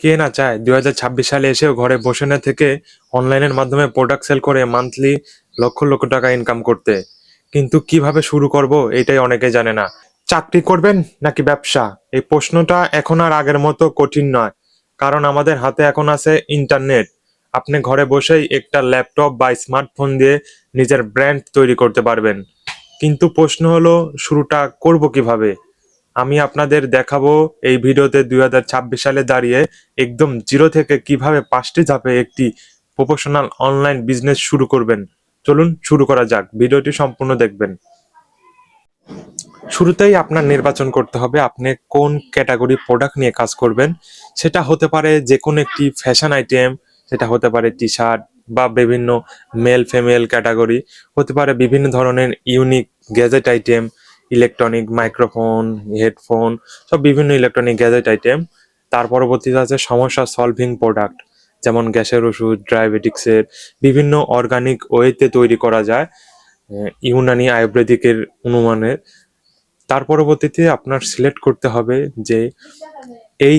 কে না চায়? দুই হাজার ছাব্বিশ সালে এসেও ঘরে বসে না থেকে অনলাইনের মাধ্যমে প্রোডাক্ট সেল করে মান্থলি লক্ষ লক্ষ টাকা ইনকাম করতে। কিন্তু কীভাবে শুরু করব এটাই অনেকে জানে না। চাকরি করবেন নাকি ব্যবসা? এই প্রশ্নটা এখন আর আগের মতো কঠিন নয়, কারণ আমাদের হাতে এখন আছে ইন্টারনেট আপনি ঘরে বসেই একটা ল্যাপটপ বা স্মার্টফোন দিয়ে নিজের ব্র্যান্ড তৈরি করতে পারবেন। কিন্তু প্রশ্ন হলো, শুরুটা করব কীভাবে? আমি আপনাদের দেখাবো এই ভিডিওতে দুই হাজার ছাব্বিশ সালে দাঁড়িয়ে একদম জিরো থেকে কীভাবে পাঁচটি ধাপে একটি প্রফেশনাল অনলাইন বিজনেস শুরু করবেন। চলুন শুরু করা যাক, ভিডিওটি সম্পূর্ণ দেখবেন। শুরুতেই আপনার নির্বাচন করতে হবে, আপনি কোন ক্যাটাগরি প্রোডাক্ট নিয়ে কাজ করবেন। সেটা হতে পারে যে কোনো একটি ফ্যাশন আইটেম, সেটা হতে পারে টি শার্ট বা বিভিন্ন মেল ফিমেল ক্যাটাগরি, হতে পারে বিভিন্ন ধরনের unique gadget item electronic microphone, headphone, সব বিভিন্ন ইলেকট্রনিক গ্যাজেট আইটেম। তার পরবর্তীতে আছে সমস্যা সলভিং প্রোডাক্ট, যেমন গ্যাসের ওষুধ, ডায়াবেটিক্সের বিভিন্ন অর্গানিক ওয়েতে তৈরি করা যায় ইউনানি আয়ুর্বেদিকের অনুমানে তার পরবর্তীতে আপনার সিলেক্ট করতে হবে যে এই,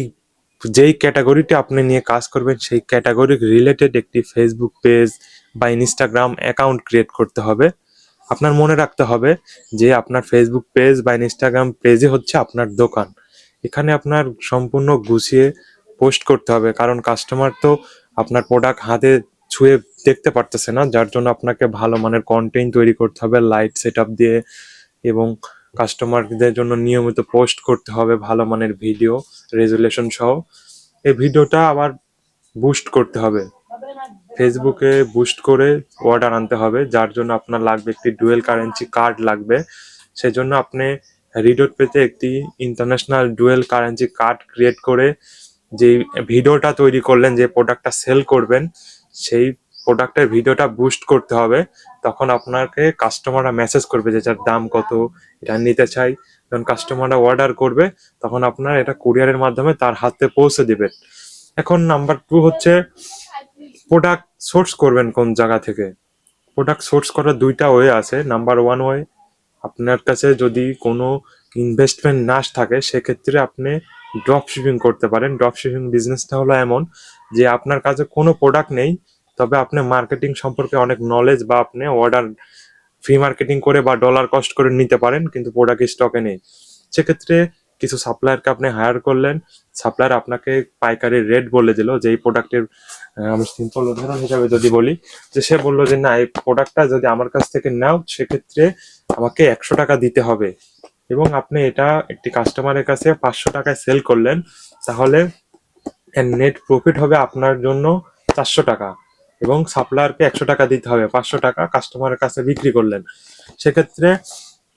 যেই ক্যাটাগরিতে আপনি নিয়ে কাজ করবেন, সেই ক্যাটাগরি রিলেটেড একটি ফেসবুক পেজ বা ইনস্টাগ্রাম অ্যাকাউন্ট ক্রিয়েট করতে হবে। আপনার মনে রাখতে হবে যে আপনার ফেসবুক পেজ বা ইনস্টাগ্রাম পেজে হচ্ছে আপনার দোকান। এখানে আপনার সম্পূর্ণ গুছিয়ে পোস্ট করতে হবে, কারণ কাস্টমার তো আপনার প্রোডাক্ট হাতে ছুঁয়ে দেখতে পারতেছে না, যার জন্য আপনাকে ভালো মানের কন্টেন্ট তৈরি করতে হবে লাইট সেট দিয়ে এবং কাস্টমারদের জন্য নিয়মিত পোস্ট করতে হবে, ভালো মানের ভিডিও রেজুলেশন সহ। এই ভিডিওটা আবার বুস্ট করতে হবে। ফেসবুকে বুস্ট করে অর্ডার আনতে হবে, যার জন্য আপনার লাগবে একটি ডুয়েল কারেন্সি কার্ড লাগবে। সেজন্য আপনি রিডোট পেতে একটি international dual currency card create করে যে ভিডিওটা তৈরি করলেন, যে প্রোডাক্টটা সেল করবেন, সেই প্রোডাক্টের ভিডিওটা বুস্ট করতে হবে। তখন আপনাকে কাস্টমাররা মেসেজ করবে যে যার দাম কত? এটা নিতে চাই। যখন কাস্টমাররা অর্ডার করবে, তখন আপনার এটা কুরিয়ারের মাধ্যমে তার হাতে পৌঁছে দেবেন এখন নাম্বার টু হচ্ছে প্রোডাক্ট সোর্স করবেন কোন জায়গা থেকে? প্রোডাক্ট সোর্স করার দুইটা ওয়ে আছে। নাম্বার ওয়ান ওয়ে আপনার কাছে যদি কোনো ইনভেস্টমেন্ট না থাকে, সেক্ষেত্রে আপনি ড্রপ শিপিং করতে পারেন। ড্রপ শিপিং বিজনেসটা হলো এমন যে আপনার কাছে কোনো প্রোডাক্ট নেই, তবে আপনি মার্কেটিং সম্পর্কে অনেক নলেজ বা আপনি অর্ডার ফ্রি মার্কেটিং করে বা ডলার কস্ট করে নিতে পারেন, কিন্তু প্রোডাক্ট স্টকে নেই। সেক্ষেত্রে কিছু সাপ্লায়ারকে আপনি হায়ার করলেন সাপ্লায়ার আপনাকে পাইকারি রেট বলে দিল যে এই প্রোডাক্টের আমি সিম্পল উদাহরণ হিসাবে যদি বলি, যে সে বলল যে, না, এই প্রোডাক্টটা যদি আমার কাছ থেকে নাও, সেক্ষেত্রে আমাকে একশো টাকা দিতে হবে। এবং আপনি এটা একটি কাস্টমারের কাছে পাঁচশো টাকায় সেল করলেন, তাহলে নেট প্রফিট হবে আপনার জন্য চারশো টাকা। এবং সাপ্লায়ারকে একশো টাকা দিতে হবে, পাঁচশো টাকা কাস্টমারের কাছে বিক্রি করলেন। সেক্ষেত্রে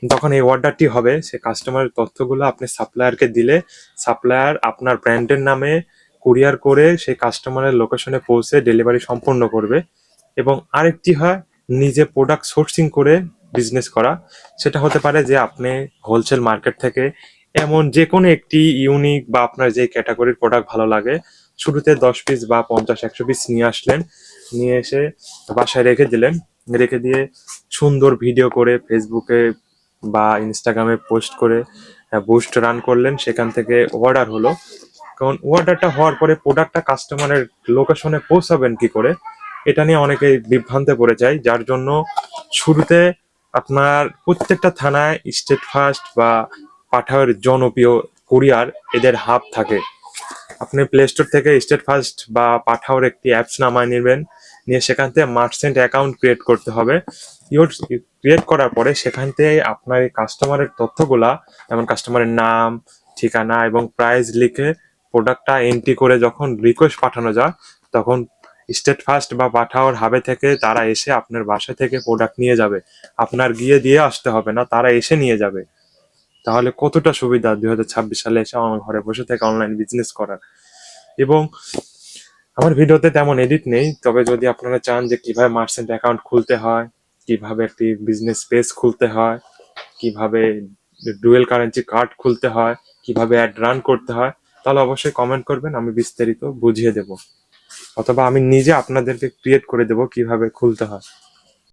যখন এই অর্ডারটি হবে, সে কাস্টমারের তথ্যগুলো আপনি সাপ্লায়ারকে দিলে সাপ্লায়ার আপনার ব্র্যান্ডের নামে কুরিয়ার করে সেই কাস্টমারের লোকেশনে পৌঁছে ডেলিভারি সম্পূর্ণ করবে এবং আরেকটি হয় নিজে প্রোডাক্ট সোর্সিং করে বিজনেস করা। সেটা হতে পারে যে আপনি হোলসেল মার্কেট থেকে এমন যে কোনো একটি ইউনিক বা আপনার যে ক্যাটাগরির প্রোডাক্ট ভালো লাগে, শুরুতে দশ পিস বা পঞ্চাশ, একশো পিস নিয়ে আসলেন, নিয়ে এসে বাসায় রেখে দিলেন। রেখে দিয়ে সুন্দর ভিডিও করে ফেসবুকে বা ইনস্টাগ্রামে পোস্ট করে বুস্ট রান করলেন, সেখান থেকে অর্ডার হলো। কারণ অর্ডারটা হওয়ার পরে প্রোডাক্টটা কাস্টমারের লোকেশনে পৌঁছাবেন কি করে, এটা নিয়ে অনেকে বিভ্রান্তে পড়ে যায়, যার জন্য শুরুতে আপনার প্রত্যেকটা থানায় স্টেট ফার্স্ট বা পাঠাওয়ের জনপ্রিয় কুরিয়ার এদের হাব থাকে। আপনি প্লে স্টোর থেকে স্টেট ফার্স্ট বা পাঠাওর একটি অ্যাপস নামায় নেবেন নিয়ে সেখান থেকে মার্চেন্ট অ্যাকাউন্ট ক্রিয়েট করতে হবে। ইউর ক্রিয়েট করার পরে সেখান থেকে আপনার এই কাস্টমারের তথ্যগুলা, যেমন কাস্টমারের নাম, ঠিকানা এবং প্রাইস লিখে প্রোডাক্টটা এন্ট্রি করে যখন রিকোয়েস্ট পাঠানো যায়, তখন স্টেট ফার্স্ট বা পাঠাওয়ার হাবে থেকে তারা এসে আপনার বাসা থেকে প্রোডাক্ট নিয়ে যাবে। আপনার গিয়ে দিয়ে আসতে হবে না, তারা এসে নিয়ে যাবে। তাহলে কতটা সুবিধা দু হাজার ছাব্বিশ সালে এসে আমার ঘরে বসে থেকে অনলাইন বিজনেস করার? এবং আমার ভিডিওতে তেমন এডিট নেই, তবে যদি আপনারা চান যে কীভাবে মার্চেন্ট অ্যাকাউন্ট খুলতে হয়, কীভাবে একটি বিজনেস পেজ খুলতে হয়, কীভাবে ডুয়েল কারেন্সি কার্ড খুলতে হয়, কীভাবে অ্যাড রান করতে হয়, তাহলে অবশ্যই কমেন্ট করবেন, আমি বিস্তারিত বুঝিয়ে দেব। অথবা আমি নিজে আপনাদেরকে ক্রিয়েট করে দেব কীভাবে খুলতে হয়।